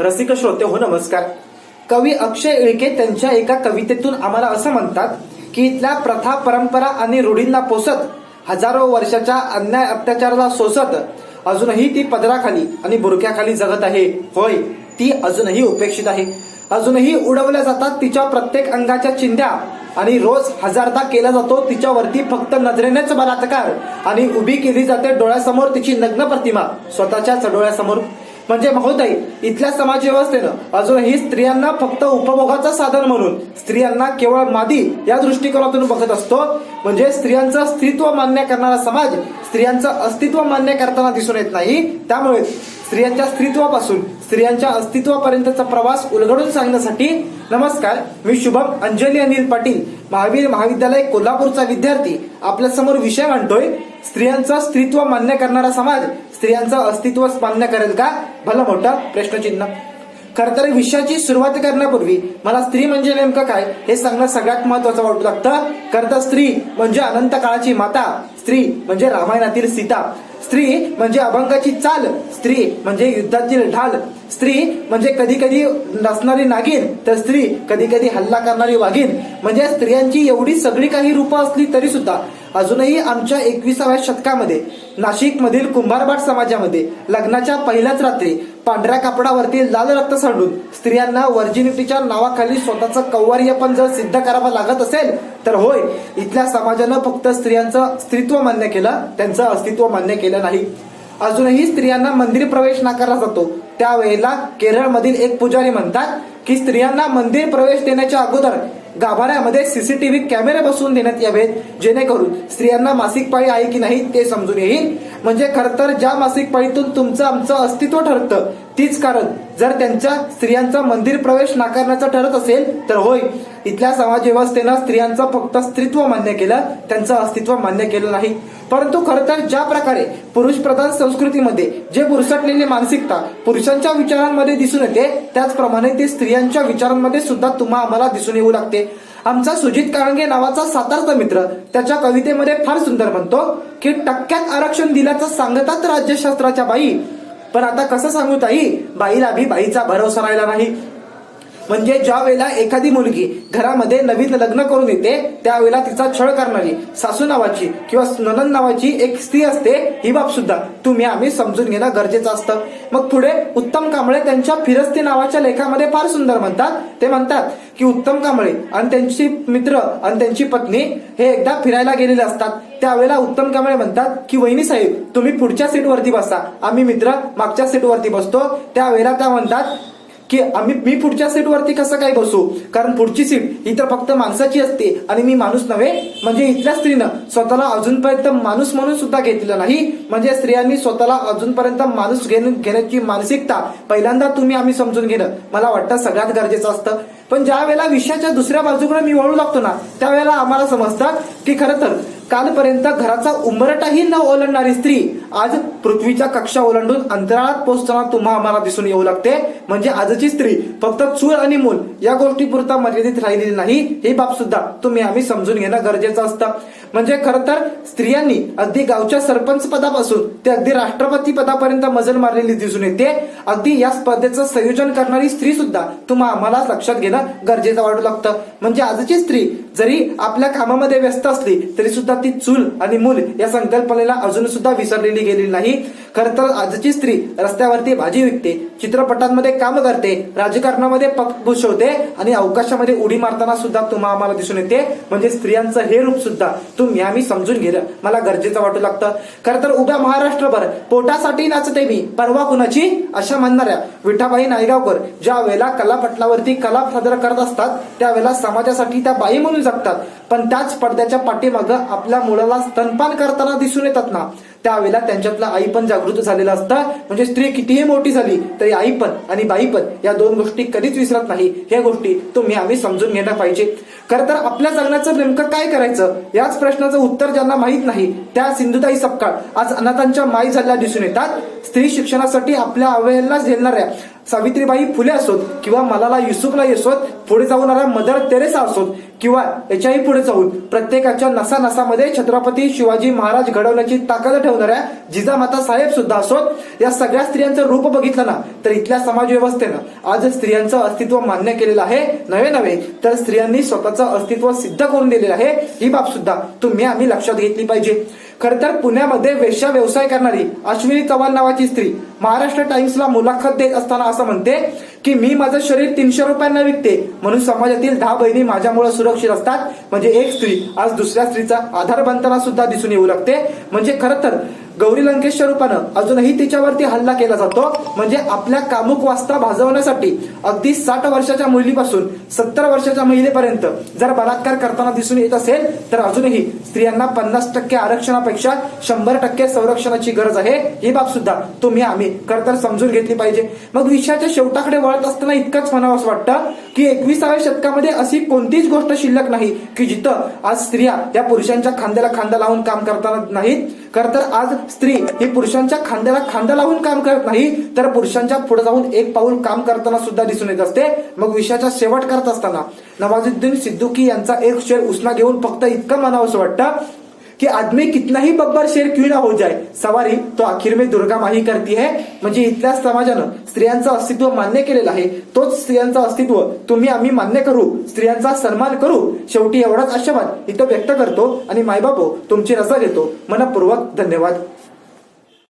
रसिक श्रोते हो नमस्कार. कवी अक्षय इळके त्यांच्या एका कवितेतून आम्हाला असं म्हणतात की इथल्या प्रथा परंपरा आणि रूढींना पोसत हजारो वर्षाच्या अन्याय अत्याचाराला सोसत अजूनही ती पदराखाली आणि बुरक्याखाली जगत आहे. होय ती अजूनही उपेक्षित आहे. अजूनही उडवल्या जातात तिच्या प्रत्येक अंगाच्या चिंध्या आणि रोज हजारदा केला जातो तिच्यावरती फक्त नजरेनेच बलात्कार आणि उभी केली जाते डोळ्यासमोर तिची नग्न प्रतिमा स्वतःच्याच डोळ्यासमोर. म्हणजे महोदय इथल्या समाज व्यवस्थेनं अजूनही स्त्रियांना फक्त उपभोगाचं साधन म्हणून स्त्रियांना केवळ मादी या दृष्टिकोनातून बघत असतो. म्हणजे स्त्रियांचं अस्तित्व मान्य करणारा समाज स्त्रियांचं अस्तित्व मान्य करताना दिसून येत नाही. त्यामुळे स्त्रियांच्या स्त्रीत्वापासून स्त्रियांच्या अस्तित्वापर्यंतचा प्रवास उलगडून सांगण्यासाठी नमस्कार मी शुभम अंजली अनिल पाटील महावीर महाविद्यालय कोल्हापूरचा विद्यार्थी. आपल्यासमोर विषय मांडतोय स्त्रियांचं स्त्रीत्व मान्य करणारा समाज स्त्रियांचं अस्तित्व मान्य करेल का? भलं मोठा प्रश्नचिन्ह. खरं तर विषयाची सुरुवात करण्यापूर्वी मला स्त्री म्हणजे नेमकं काय हे सांगणं सगळ्यात महत्वाचं वाटू लागतं. खरं तर स्त्री म्हणजे अनंत काळाची माता स्त्री म्हणजे रामायणातील सीता. स्त्री म्हणजे अभंगाची चाल स्त्री म्हणजे युद्धातील ढाल स्त्री म्हणजे कधी कधी नसणारी नागिन तर स्त्री कधी कधी हल्ला करणारी वाघीन म्हणजे स्त्रियांची एवढी सगळी काही रूपं असली तरी सुद्धा अजूनही आमच्या एकविसाव्या शतकामध्ये नाशिक मधील कुंभारबाट समाजामध्ये लग्नाच्या पहिल्याच रात्री पांढऱ्या कापडावरती लाल रक्त सांडून स्त्रियांना वर्जिनिटीच्या नावाखाली स्वतःचं कौवार्य पण जर सिद्ध करावं लागत असेल तर होय इथल्या समाजानं फक्त स्त्रियांचं स्त्रीत्व मान्य केलं त्यांचं अस्तित्व मान्य केलं. नाही. अजूनही स्त्रियांना मंदिर प्रवेश नाकारला जातो. त्यावेळेला केरळमधील एक पुजारी म्हणतात की स्त्रियांना मंदिर प्रवेश देण्याच्या अगोदर गाभाऱ्यामध्ये सीसीटीव्ही कॅमेरे बसवून देण्यात यावेत. जेणेकरून स्त्रियांना मासिक पाळी आहे की नाही ते समजून येईल. म्हणजे खर तर ज्या मासिक पाळीतून तुमचं आमचं अस्तित्व ठरतं तीच कारण. जर त्यांच्या स्त्रियांचा मंदिर प्रवेश नाकारण्याचं ठरत असेल तर होय. इथल्या समाज व्यवस्थेनं स्त्रियांचं फक्त स्त्रीत्व मान्य केलं त्यांचं अस्तित्व मान्य केलं नाही. परंतु खर तर ज्या प्रकारे पुरुष प्रधान संस्कृतीमध्ये जे पुरुषटलेली मानसिकता पुरुषांच्या विचारांमध्ये दिसून येते त्याचप्रमाणे ती स्त्रियांच्या विचारांमध्ये सुद्धा तुम्हा आम्हाला दिसून येऊ लागते. आमचा सुजित काळंगे नावाचा सातारचा मित्र त्याच्या कवितेमध्ये फार सुंदर म्हणतो की टक्क्यात आरक्षण दिल्याचं सांगतात राज्यशास्त्राच्या बाई. पण आता कसं सांगू ताई? बाईला बी बाईचा भरोसा राहिला नाही. म्हणजे ज्या वेळेला एखादी मुलगी घरामध्ये नवीन लग्न करून येते त्यावेळेला तिचा छळ करणारी सासू नावाची किंवा ननन नावाची एक स्त्री असते ही बाब सुद्धा तुम्ही आम्ही समजून घेणं गरजेचं असतं. मग पुढे उत्तम कांबळे त्यांच्या फिरस्ती नावाच्या लेखामध्ये फार सुंदर म्हणतात. ते म्हणतात की उत्तम कांबळे आणि त्यांची मित्र आणि त्यांची पत्नी हे एकदा फिरायला गेलेले असतात. त्यावेळेला उत्तम कांबळे म्हणतात की वहिनी साहेब तुम्ही पुढच्या सीटवरती बसा. आम्ही मित्र मागच्या सीटवरती बसतो. त्यावेळेला त्या म्हणतात की आम्ही मी पुढच्या सीटवरती कसं काय बसू? कारण पुढची सीट ही तर फक्त माणसाची असते आणि मी माणूस नव्हे म्हणजे इथल्या स्त्रीनं स्वतःला अजूनपर्यंत माणूस म्हणून सुद्धा घेतलेलं नाही. म्हणजे स्त्रियांनी स्वतःला अजूनपर्यंत माणूस घेणं घेण्याची मानसिकता पहिल्यांदा तुम्ही आम्ही समजून घेणं मला वाटतं सगळ्यात गरजेचं असतं. पण ज्या वेळेला विषयाच्या दुसऱ्या बाजूकडे मी वळू लागतो ना त्यावेळेला आम्हाला समजतं की खरं तर कालपर्यंत घराचा उंबरटाही न ओलांडणारी स्त्री आज पृथ्वीच्या कक्षा ओलांडून अंतराळात पोहोचताना तुम्हा आम्हाला दिसून येऊ लागते. म्हणजे आजची स्त्री फक्त चूल आणि मूल या गोष्टी पुरता मर्यादित राहिलेली नाही. ही बाब सुद्धा तुम्ही आम्ही समजून घेणं गरजेचं असतं. म्हणजे खरं तर स्त्रियांनी अगदी गावच्या सरपंच पदापासून ते अगदी राष्ट्रपती पदापर्यंत मजल मारलेली दिसून येते. अगदी या स्पर्धेचं संयोजन करणारी स्त्री सुद्धा तुम्हा आम्हाला लक्षात घेणं गरजेचं वाटू लागतं. म्हणजे आजची स्त्री जरी आपल्या कामामध्ये व्यस्त असली तरी सुद्धा ती चूल आणि मूल या संकल्पनेला अजून सुद्धा विसरलेली गेलेली नाही. खरं तर आजची स्त्री रस्त्यावरती भाजी विकते चित्रपटांमध्ये काम करते राजकारणामध्ये पग भूषवते आणि अवकाशामध्ये उडी मारताना सुद्धा तुम्हा आम्हाला दिसून येते. म्हणजे स्त्रियांचं हे रूप सुद्धा तुम्ही आम्ही समजून घेणं मला गरजेचं वाटू लागतं. खरं तर उभ्या महाराष्ट्रभर पोटासाठी नाचते मी परवा कुणाची? अशा म्हणणाऱ्या विठाबाई नायगावकर ज्या वेळेला कलापटलावरती कला सादर करत असतात त्यावेळेला समाजासाठी त्या बाई म्हणून जगतात पण त्याच पडद्याच्या पाठीमागं आपल्या मुलाला स्तनपान करताना दिसून येतात ना. त्यावेळेला त्यांच्यातला आई पण जागृत झालेला असता. म्हणजे स्त्री कितीही मोठी झाली तरी आई पण आणि बाई पण या दोन गोष्टी कधीच विसरत नाही. ह्या गोष्टी तुम्ही आम्ही समजून घ्यायला पाहिजे. खरं तर आपल्या जगण्याचं नेमकं काय करायचं? याच प्रश्नाचं उत्तर ज्यांना माहीत नाही त्या सिंधुताई सपकाळ. आज अनाथांच्या माई झाल्या दिसून येतात. स्त्री शिक्षणासाठी आपल्या अवहेलना झेलणाऱ्या सावित्रीबाई फुले असोत किंवा मलाला युसुफला असोत पुढे जाऊन आला मदर तेरेसा असोत किंवा याच्याही पुढे जाऊन प्रत्येकाच्या नसा नसामध्ये छत्रपती शिवाजी महाराज घडवण्याची ताकद ठेवणाऱ्या जिजामाता साहेब सुद्धा असोत. या सगळ्या स्त्रियांचं रूप बघितलं ना तर इथल्या समाज व्यवस्थेनं आज स्त्रियांचं अस्तित्व मान्य केलेलं आहे. नवे नवे तर स्त्रियांनी स्वतःचं अस्तित्व सिद्ध करून दिलेलं आहे. ही बाब सुद्धा तुम्ही आम्ही लक्षात घेतली पाहिजे. खर तर पुण्यामध्ये वेश्या व्यवसाय करणारी अश्विनी चव्हाण नावाची स्त्री महाराष्ट्र टाइम्सला मुलाखत देत असताना असं म्हणते की मी माझं शरीर तीनशे रुपयांना विकते. म्हणून समाजातील दहा बहिणी माझ्यामुळे सुरक्षित असतात. म्हणजे एक स्त्री आज दुसऱ्या स्त्रीचा आधार बनताना सुद्धा दिसून येऊ लागते. म्हणजे खरं तर गौरी लंकेशच्या रूपानं अजूनही तिच्यावरती हल्ला केला जातो. म्हणजे आपल्या कामुक वास्ता भाजवण्यासाठी अगदी साठ वर्षाच्या मुलीपासून सत्तर वर्षाच्या महिलेपर्यंत जर बलात्कार करताना दिसून येत असेल तर अजूनही स्त्रियांना पन्नास टक्के आरक्षणापेक्षा शंभर टक्के संरक्षणाची गरज आहे. ही बाब सुद्धा तुम्ही आम्ही खरं तर समजून घेतली पाहिजे. मग विषयाच्या शेवटाकडे वळत असताना इतकंच म्हणावं वाटतं की एकविसाव्या शतकामध्ये अशी कोणतीच गोष्ट शिल्लक नाही की जिथं आज स्त्रिया या पुरुषांच्या खांद्याला खांदा लावून काम करताना नाहीत. खरं तर आज स्त्री ही पुरुषांच्या खांद्याला खांदा लावून काम करत नाही तर पुरुषांच्या पुढे जाऊन एक पाऊल काम करताना सुद्धा दिसून येत असते. मग विषयाचा शेवट करत असताना नवाजुद्दीन सिद्दुकी यांचा एक शेर उसना घेऊन फक्त इतकं म्हणावं वाटतं कि आदमी कितना ही बब्बर शेर क्यू ना हो जाए सवारी तो अखेर में दुर्गा माही करती है. म्हणजे इथल्या समाजानं स्त्रियांचं अस्तित्व मान्य केलेलं आहे. तोच स्त्रियांचं अस्तित्व तुम्ही आम्ही मान्य करू स्त्रियांचा सन्मान करू. शेवटी एवढाच आशावाद इथं व्यक्त करतो आणि मायबापो तुमची रजा घेतो. मनपूर्वक धन्यवाद.